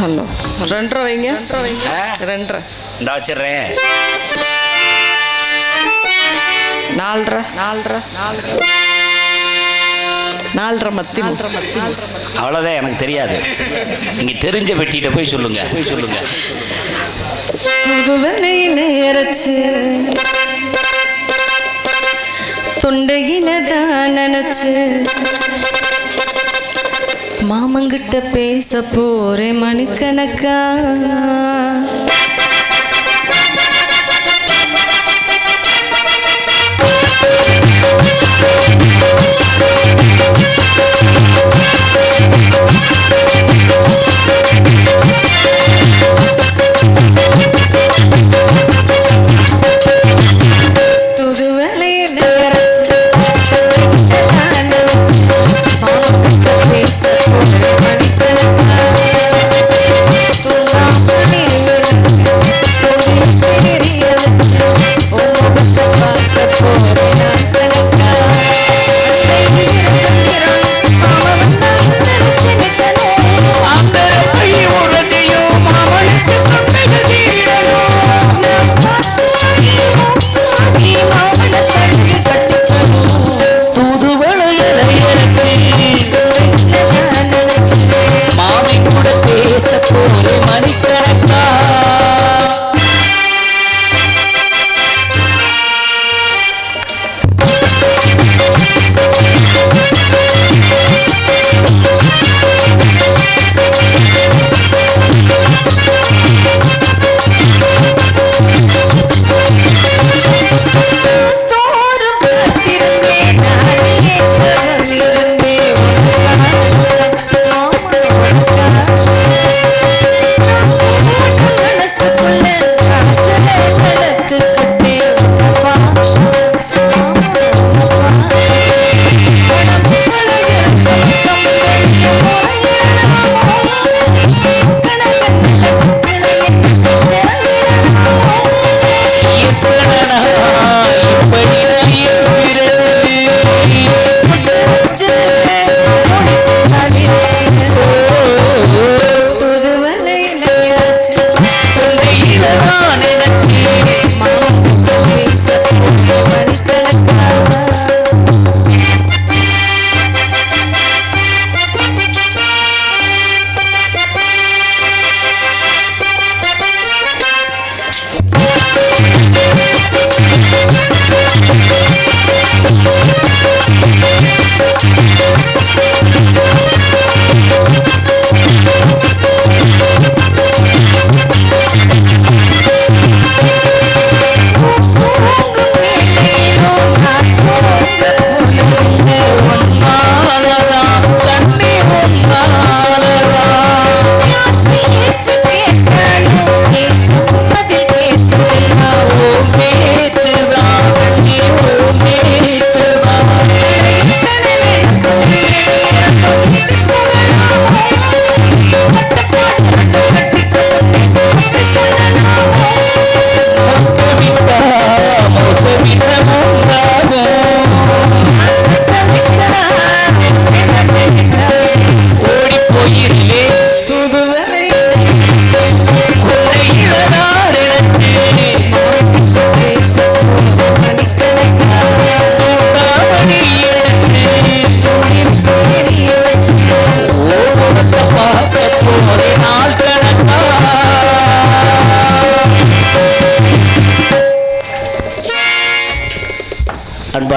Hello. ரெண்டரை வைங்க? ரெண்டரை இந்த வச்சிடுறேன். நாலரை. நாலரை. நாலரை. நாலரை மத்தி அவ்வளோதான் எனக்கு தெரியாது. நீங்க தெரிஞ்ச வெட்டிட்ட போய் சொல்லுங்க. போய் சொல்லுங்க. புதுவனை நேரச்சு. தொண்டையில தான் நினைச்சு. மாமங்கிட்ட பேச போறேன் மணிக்கணக்கா.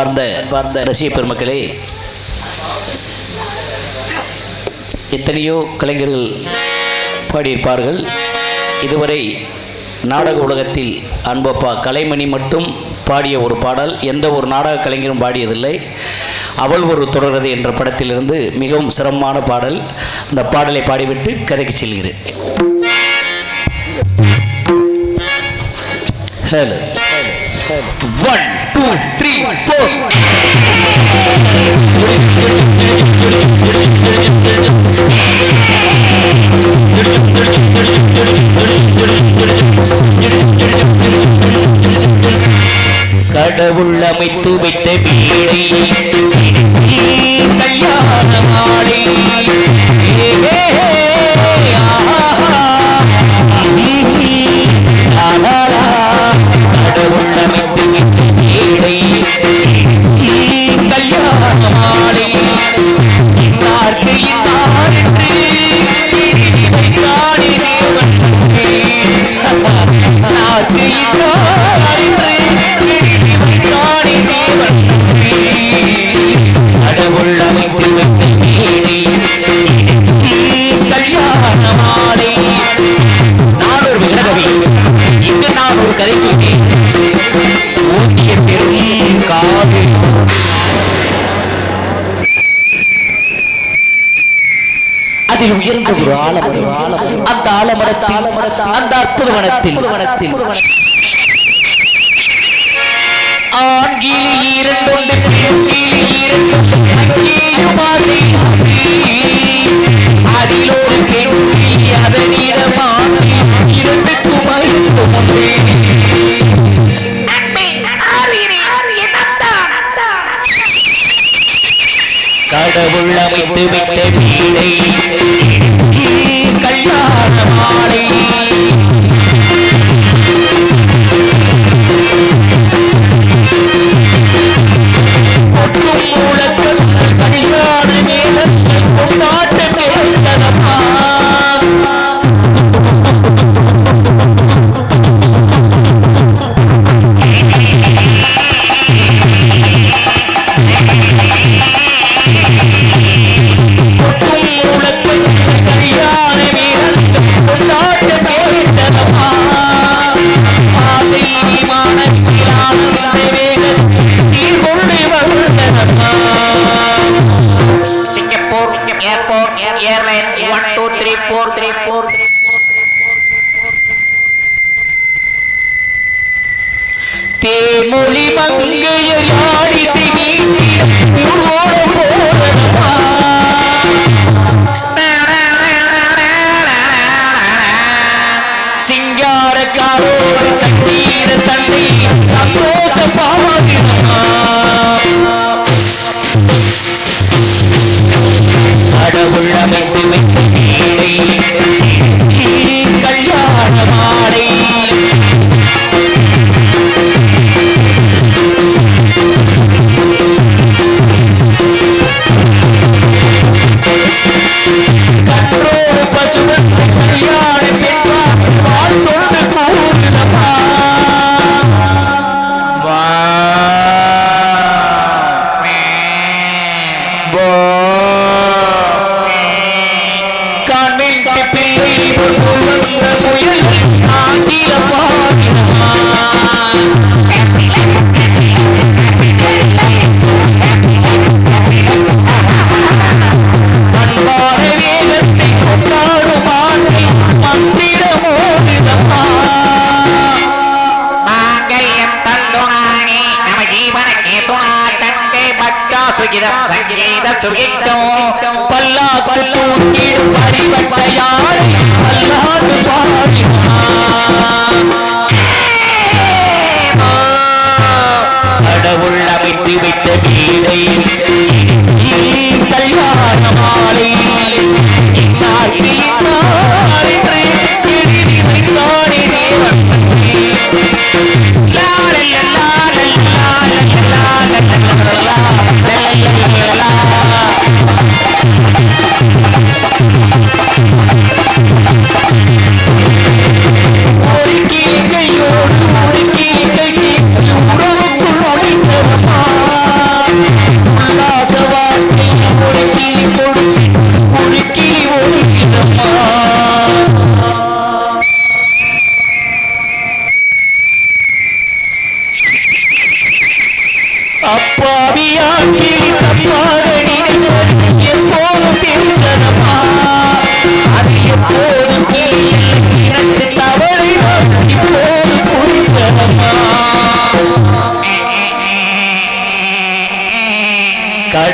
அன்பார்ந்த அன்பார்ந்த ரசிக பெருமக்களே எத்தனையோ கலைஞர்கள் பாடியிருப்பார்கள். இதுவரை நாடக உலகத்தில் அன்பப்பா கலைமணி மட்டும் பாடிய ஒரு பாடல் எந்த ஒரு நாடக கலைஞரும் பாடியதில்லை. அவள் ஒரு தொடர்கதை என்ற படத்திலிருந்து மிகவும் சிரமமான பாடல். அந்த பாடலை பாடிவிட்டு கதைக்கு செல்கிறேன். ஹலோ. ஒன் டூ புதுவனத்தில். ஆண்கிலி இரண்டொன்று பெண்கிலி இரண்டொன்று அதிலோடு பெண்கிலி அதனிடமாக இரண்டு குமரி ஒன்றே கடவுள் அமைத்து விட்ட வீடை கல்யாண மாலை.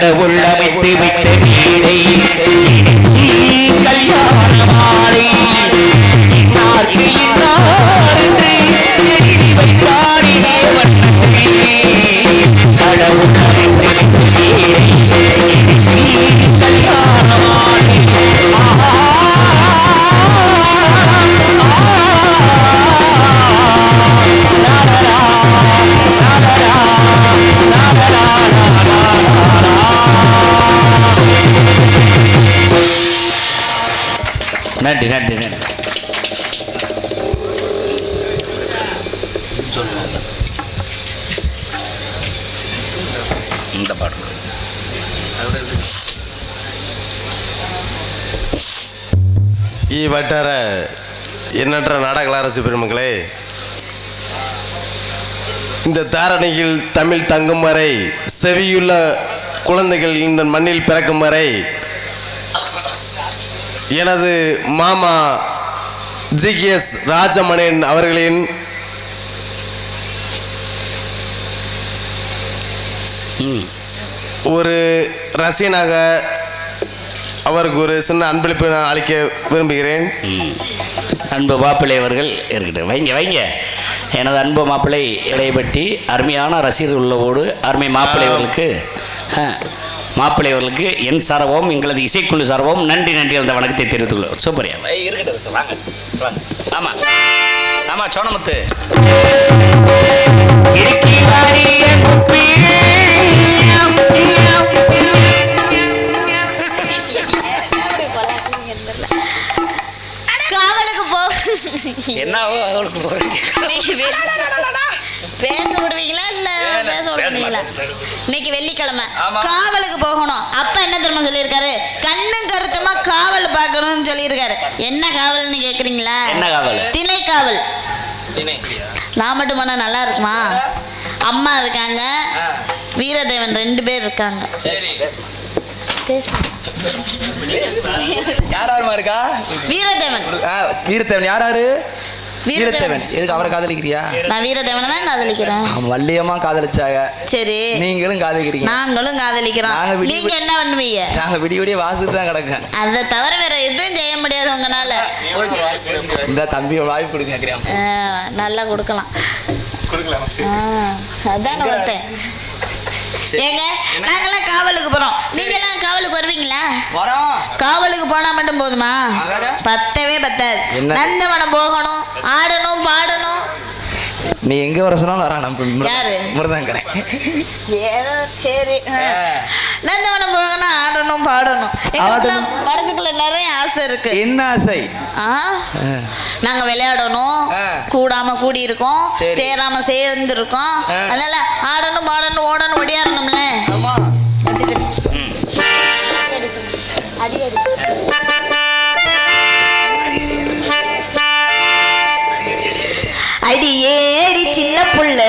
கடவுள் அமைத்து விட்ட நீரை கல்யாண மாலை கடவுள் வட்டார எண்ணற்ற நாடக அரசு பெருமக்களே இந்த தாரணையில் தமிழ் தங்கும் வரை செவியுள்ள குழந்தைகள் இந்த மண்ணில் பிறக்கும் வரை எனது மாமா ஜி கே எஸ் ராஜமணன் அவர்களின் ஒரு ரசிகனாக அவருக்கு ஒரு சின்ன அன்பளிப்பு நான் அளிக்க விரும்புகிறேன். அன்பு மாப்பிள்ளை அவர்கள் இருக்கட்டும். வைங்க வைங்க. எனது அன்பு மாப்பிள்ளை இடைப்பட்டி அருமையான ரசிகர்கள் உள்ளவோடு அருமை மாப்பிள்ளை அவர்களுக்கு ஆ, மாப்பிள்ளை அவர்களுக்கு என் சார்பம் எங்களது இசைக்குழு சார்பம் நன்றி நன்றி அந்த வணக்கத்தை தெரிவித்துள்ளோம் சூப்பரியா. இருக்கட்டும். வாங்க வாங்க. ஆமாம் ஆமாம் சோனமுத்து. சிரிக்கி என்னவோ அவளுக்கு பேச விடுவீங்களா இல்ல பேச விடுவீங்களா. இன்னைக்கு வெள்ளிக்கிழமை. காவலுக்கு போகணும். அப்ப என்ன தெரியுமா சொல்லியிருக்காரு? கண்ணும் கருத்துமா காவல் பார்க்கணும்னு சொல்லியிருக்காரு. என்ன காவல்னு கேக்குறீங்களா? என்ன காவல்? திணை காவல். நான் மட்டும் போனா நல்லா இருக்குமா? அம்மா இருக்காங்க. வீரதேவன் ரெண்டு பேர் இருக்காங்க. சரி பேசு யார் யாருமா இருக்கா? வீரதேவன். ஆ, வீரத்தேவன். யார் யாரு வீரத்தேவன். வீரத்தேவன். எதுக்கு அவரை காதலிக்கிறியா? நான் வீரதேவனை தான் காதலிக்கிறேன். அவன் வள்ளியம்மா காதலிச்சாங்க. சரி. நீங்களும் காதலிக்கிறீங்க. நாங்களும் காதலிக்கிறோம். நாங்க விடி- என்ன பண்ணுவீங்க? நாங்க விடிய விடிய வாசிட்டு தான் கிடக்கேன் அதை தவிர வேற எதுவும் செய்ய முடியாது உங்களால. இந்த தம்பி வாய்ப்பு கொடுங்க நல்லா கொடுக்கலாம். அதான் பார்த்தேன் ஏங்க நாங்கெல்லாம் காவலுக்கு போறோம். நீங்க எல்லாம் காவலுக்கு வருவீங்களா? வரோம். காவலுக்கு போனா மட்டும் போதுமா? பத்தவே பத்தாது? நந்தவனம் போகணும் ஆடணும் பாடணும். நீ எங்க வர சொன்னாலும் வரா நம்ம யாரு? முருதாங்கிறேன் ஏதோ சரி. நந்தவனம் போகணும் ஆடணும் பாடணும். எங்களுக்குலாம். மனசுக்குள்ள நிறைய ஆசை இருக்கு. என்ன ஆசை. நாங்க விளையாடணும். கூடாம கூடி இருக்கோம் சரி. சேராம சேர்ந்து இருக்கோம். அதனால ஆடணும் பாடணும் ஓடணும் ஒடியாரணும்ல? அடி அடிச்சு. அடி ஏடி சின்ன புள்ள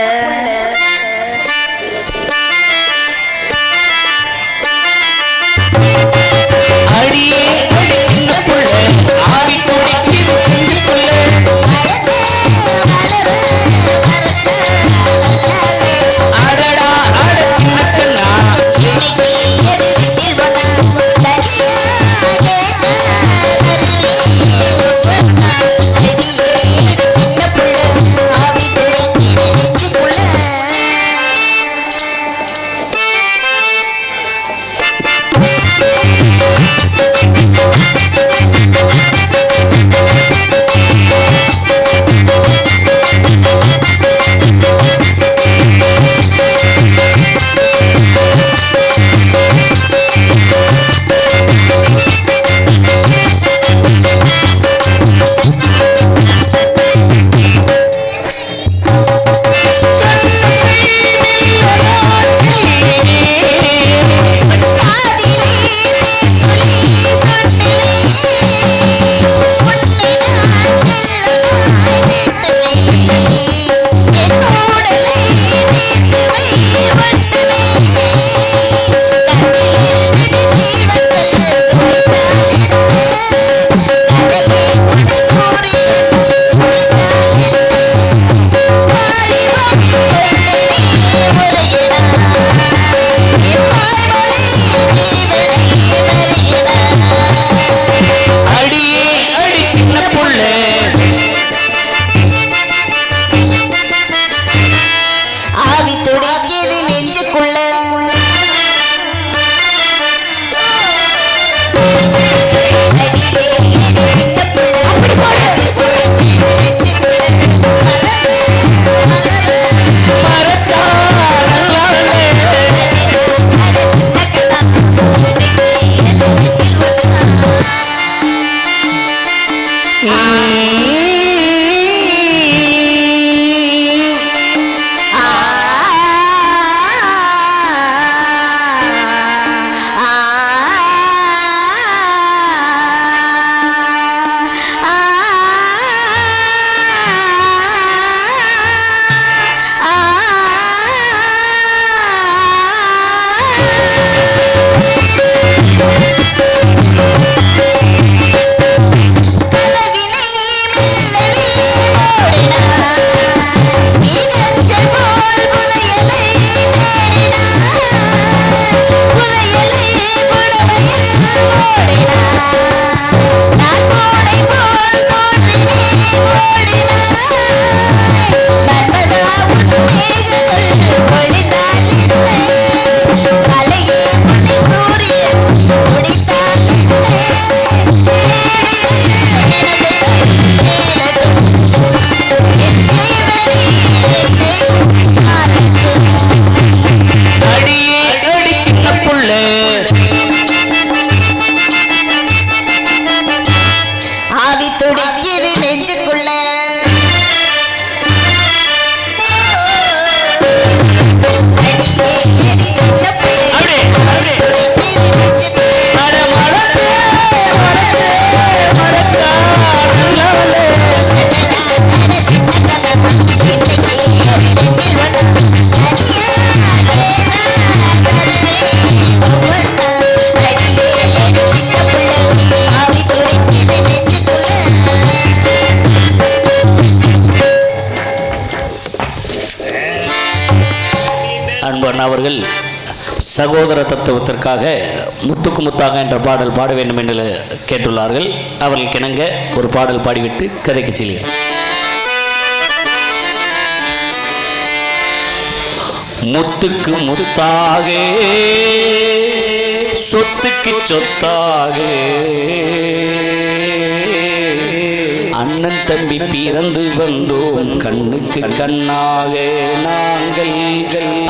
சகோதர தத்துவத்திற்காக முத்துக்கு முத்தாக என்ற பாடல் பாட வேண்டும் என்று கேட்டுள்ளார்கள். அவர்கள் கிணங்க ஒரு பாடல் பாடிவிட்டு கதைக்கு செல்கிறேன் முத்துக்கு முத்தாக சொத்துக்கு சொத்தாக அண்ணன் தம்பி பிறந்து வந்தோம். கண்ணுக்கு கண்ணாக நாங்கள்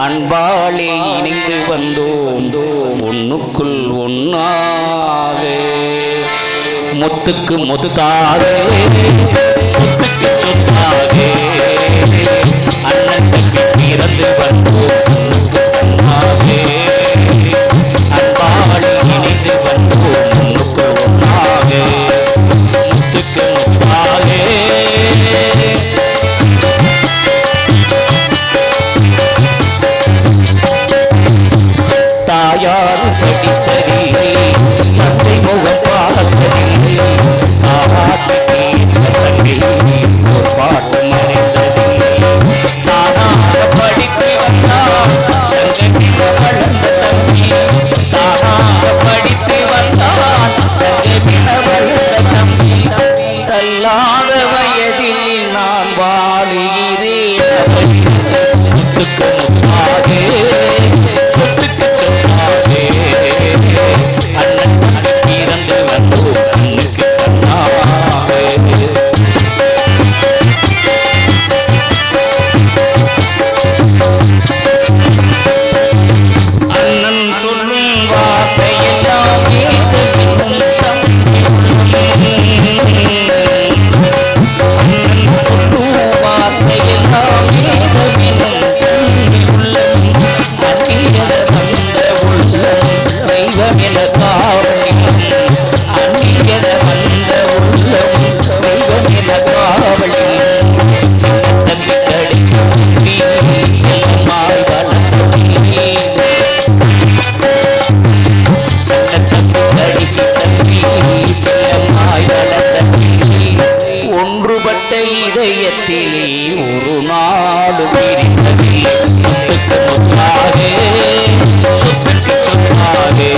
அன்பாலே இணைந்து வந்தோம். ஒன்னுக்குள் ஒன்னாக முத்துக்கு முத்தாக. சொத்துக்கு சொத்தாக. அண்ணன் தம்பி பிறந்து வந்தோம். இதயத்திலே ஒரு நாடு பிரிந்ததில்லை. சொத்துக்கு சொன்னாரே சொத்துக்கு சொன்னாரே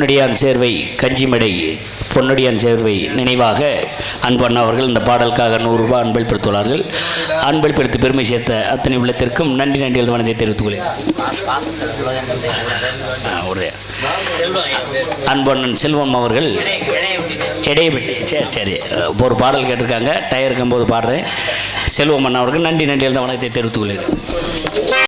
பொன்னடியான் சேர்வை கஞ்சிமடை பொன்னடியான் சேர்வை நினைவாக அன்பண்ணா அவர்கள் இந்த பாடலுக்காக நூறுரூபா அன்பளிப்படுத்துள்ளார்கள் அன்பளிப்படுத்தி பெருமை சேர்த்த அத்தனை உள்ளத்திற்கும் நன்றி நன்றி வணக்கத்தை தெரிவித்துக் கொள்கிறேன் ஒரு. அன்பண்ணன் செல்வம் அவர்கள் இடையபெட்டி சரி சரி. ஒரு பாடல் கேட்டிருக்காங்க டயர் இருக்கும்போது பாடுறேன். செல்வம் அண்ணா அவர்கள் நன்றி நன்றி அந்த வணக்கத்தை தெரிவித்துக்கொள்கிறேன்.